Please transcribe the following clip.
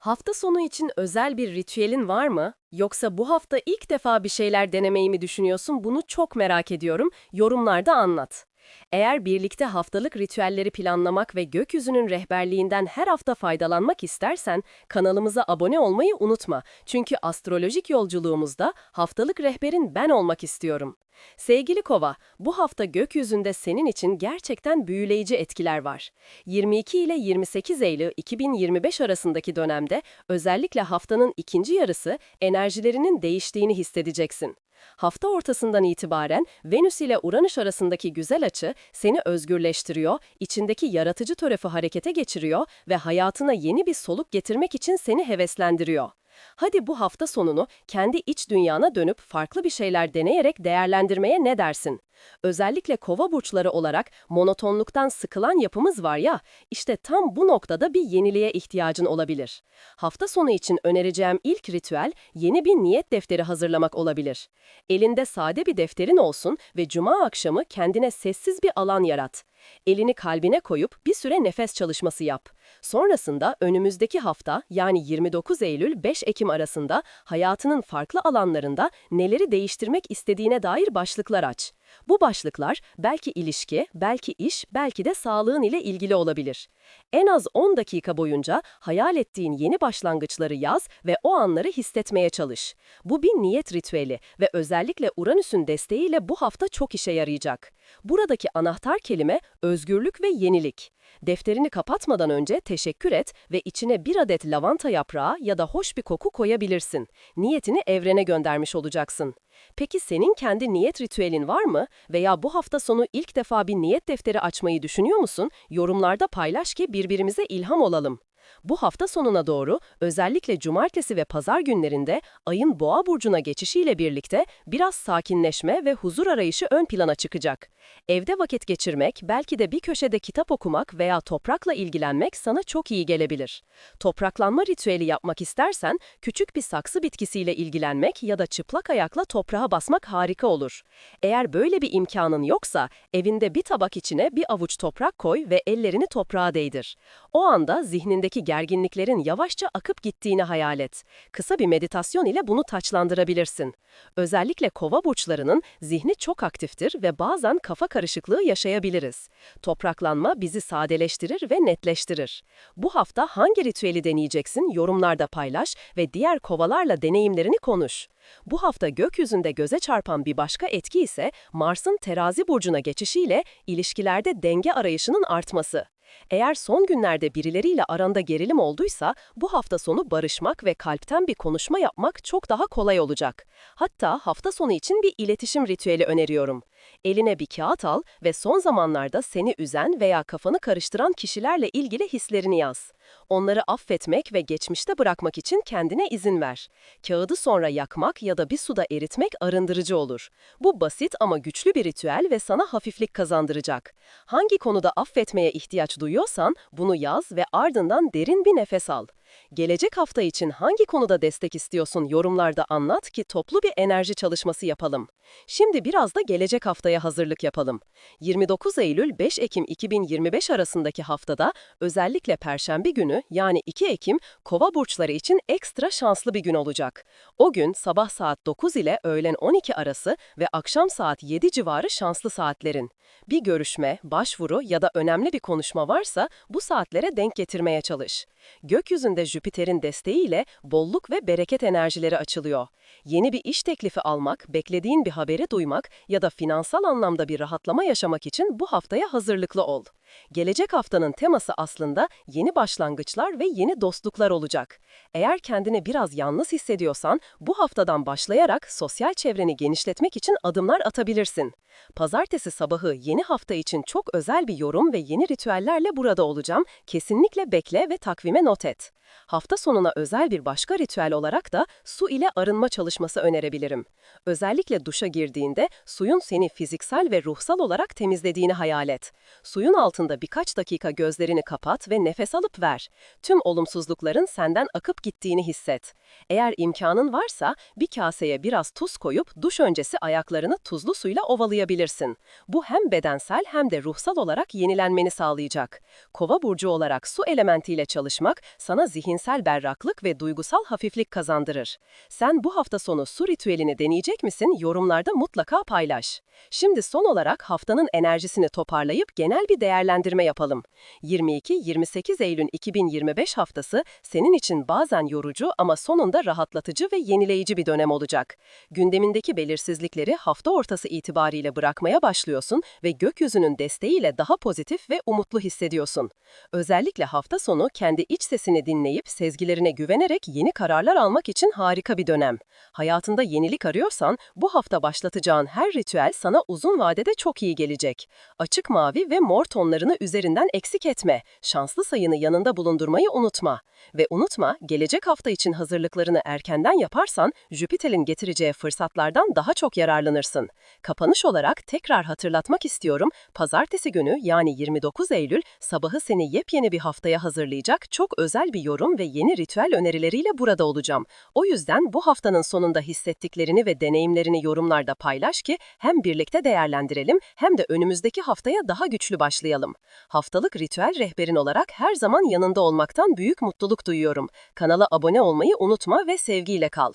Hafta sonu için özel bir ritüelin var mı? Yoksa bu hafta ilk defa bir şeyler denemeyi mi düşünüyorsun? Bunu çok merak ediyorum. Yorumlarda anlat. Eğer birlikte haftalık ritüelleri planlamak ve gökyüzünün rehberliğinden her hafta faydalanmak istersen kanalımıza abone olmayı unutma. Çünkü astrolojik yolculuğumuzda haftalık rehberin ben olmak istiyorum. Sevgili Kova, bu hafta gökyüzünde senin için gerçekten büyüleyici etkiler var. 22 ile 28 Eylül 2025 arasındaki dönemde özellikle haftanın ikinci yarısı enerjilerinin değiştiğini hissedeceksin. Hafta ortasından itibaren Venüs ile Uranüs arasındaki güzel açı seni özgürleştiriyor, içindeki yaratıcı tarafı harekete geçiriyor ve hayatına yeni bir soluk getirmek için seni heveslendiriyor. Hadi bu hafta sonunu kendi iç dünyana dönüp farklı bir şeyler deneyerek değerlendirmeye ne dersin? Özellikle kova burçları olarak monotonluktan sıkılan yapımız var ya, işte tam bu noktada bir yeniliğe ihtiyacın olabilir. Hafta sonu için önereceğim ilk ritüel yeni bir niyet defteri hazırlamak olabilir. Elinde sade bir defterin olsun ve cuma akşamı kendine sessiz bir alan yarat. Elini kalbine koyup bir süre nefes çalışması yap. Sonrasında önümüzdeki hafta yani 29 Eylül-5 Ekim arasında hayatının farklı alanlarında neleri değiştirmek istediğine dair başlıklar aç. Bu başlıklar belki ilişki, belki iş, belki de sağlığın ile ilgili olabilir. En az 10 dakika boyunca hayal ettiğin yeni başlangıçları yaz ve o anları hissetmeye çalış. Bu bir niyet ritüeli ve özellikle Uranüs'ün desteğiyle bu hafta çok işe yarayacak. Buradaki anahtar kelime özgürlük ve yenilik. Defterini kapatmadan önce teşekkür et ve içine bir adet lavanta yaprağı ya da hoş bir koku koyabilirsin. Niyetini evrene göndermiş olacaksın. Peki senin kendi niyet ritüelin var mı? Veya bu hafta sonu ilk defa bir niyet defteri açmayı düşünüyor musun? Yorumlarda paylaş ki birbirimize ilham olalım. Bu hafta sonuna doğru özellikle cumartesi ve pazar günlerinde ayın boğa burcuna geçişiyle birlikte biraz sakinleşme ve huzur arayışı ön plana çıkacak. Evde vakit geçirmek, belki de bir köşede kitap okumak veya toprakla ilgilenmek sana çok iyi gelebilir. Topraklanma ritüeli yapmak istersen küçük bir saksı bitkisiyle ilgilenmek ya da çıplak ayakla toprağa basmak harika olur. Eğer böyle bir imkanın yoksa evinde bir tabak içine bir avuç toprak koy ve ellerini toprağa değdir. O anda zihnindeki gerginliklerin yavaşça akıp gittiğini hayal et. Kısa bir meditasyon ile bunu taçlandırabilirsin. Özellikle kova burçlarının zihni çok aktiftir ve bazen kafa karışıklığı yaşayabiliriz. Topraklanma bizi sadeleştirir ve netleştirir. Bu hafta hangi ritüeli deneyeceksin yorumlarda paylaş ve diğer kovalarla deneyimlerini konuş. Bu hafta gökyüzünde göze çarpan bir başka etki ise Mars'ın terazi burcuna geçişiyle ilişkilerde denge arayışının artması. Eğer son günlerde birileriyle aranda gerilim olduysa, bu hafta sonu barışmak ve kalpten bir konuşma yapmak çok daha kolay olacak. Hatta hafta sonu için bir iletişim ritüeli öneriyorum. Eline bir kağıt al ve son zamanlarda seni üzen veya kafanı karıştıran kişilerle ilgili hislerini yaz. Onları affetmek ve geçmişte bırakmak için kendine izin ver. Kağıdı sonra yakmak ya da bir suda eritmek arındırıcı olur. Bu basit ama güçlü bir ritüel ve sana hafiflik kazandıracak. Hangi konuda affetmeye ihtiyaç duyuyorsan bunu yaz ve ardından derin bir nefes al. Gelecek hafta için hangi konuda destek istiyorsun yorumlarda anlat ki toplu bir enerji çalışması yapalım. Şimdi biraz da gelecek haftaya hazırlık yapalım. 29 Eylül-5 Ekim 2025 arasındaki haftada özellikle Perşembe günü yani 2 Ekim kova burçları için ekstra şanslı bir gün olacak. O gün sabah saat 9 ile öğlen 12 arası ve akşam saat 7 civarı şanslı saatlerin. Bir görüşme, başvuru ya da önemli bir konuşma varsa bu saatlere denk getirmeye çalış. Gökyüzünde Jüpiter'in desteğiyle bolluk ve bereket enerjileri açılıyor. Yeni bir iş teklifi almak, beklediğin bir haberi duymak ya da finansal anlamda bir rahatlama yaşamak için bu haftaya hazırlıklı ol. Gelecek haftanın teması aslında yeni başlangıçlar ve yeni dostluklar olacak. Eğer kendini biraz yalnız hissediyorsan bu haftadan başlayarak sosyal çevreni genişletmek için adımlar atabilirsin. Pazartesi sabahı yeni hafta için çok özel bir yorum ve yeni ritüellerle burada olacağım. Kesinlikle bekle ve takvime not et. Hafta sonuna özel bir başka ritüel olarak da su ile arınma çalışması önerebilirim. Özellikle duşa girdiğinde suyun seni fiziksel ve ruhsal olarak temizlediğini hayal et. Suyun altında altında birkaç dakika gözlerini kapat ve nefes alıp ver. Tüm olumsuzlukların senden akıp gittiğini hisset. Eğer imkanın varsa bir kaseye biraz tuz koyup duş öncesi ayaklarını tuzlu suyla ovalayabilirsin. Bu hem bedensel hem de ruhsal olarak yenilenmeni sağlayacak. Kova burcu olarak su elementiyle çalışmak sana zihinsel berraklık ve duygusal hafiflik kazandırır. Sen bu hafta sonu su ritüelini deneyecek misin? Yorumlarda mutlaka paylaş. Şimdi son olarak haftanın enerjisini toparlayıp genel bir değerlendirme yapalım. 22-28 Eylül 2025 haftası senin için bazen yorucu ama sonunda rahatlatıcı ve yenileyici bir dönem olacak. Gündemindeki belirsizlikleri hafta ortası itibariyle bırakmaya başlıyorsun ve gökyüzünün desteğiyle daha pozitif ve umutlu hissediyorsun. Özellikle hafta sonu kendi iç sesini dinleyip sezgilerine güvenerek yeni kararlar almak için harika bir dönem. Hayatında yenilik arıyorsan bu hafta başlatacağın her ritüel sana uzun vadede çok iyi gelecek. Açık mavi ve mor tonlarını üzerinden eksik etme. Şanslı sayını yanında bulundurmayı unutma. Ve unutma, gelecek hafta için hazırlıklarını erkenden yaparsan Jüpiter'in getireceği fırsatlardan daha çok yararlanırsın. Kapanış olarak tekrar hatırlatmak istiyorum. Pazartesi günü yani 29 Eylül sabahı seni yepyeni bir haftaya hazırlayacak çok özel bir yorum ve yeni ritüel önerileriyle burada olacağım. O yüzden bu haftanın sonunda hissettiklerini ve deneyimlerini yorumlarda paylaş ki hem birlikte değerlendirelim hem de önümüzdeki haftaya daha güçlü başlayalım. Haftalık ritüel rehberin olarak her zaman yanında olmaktan büyük mutluluk duyuyorum. Kanala abone olmayı unutma ve sevgiyle kal.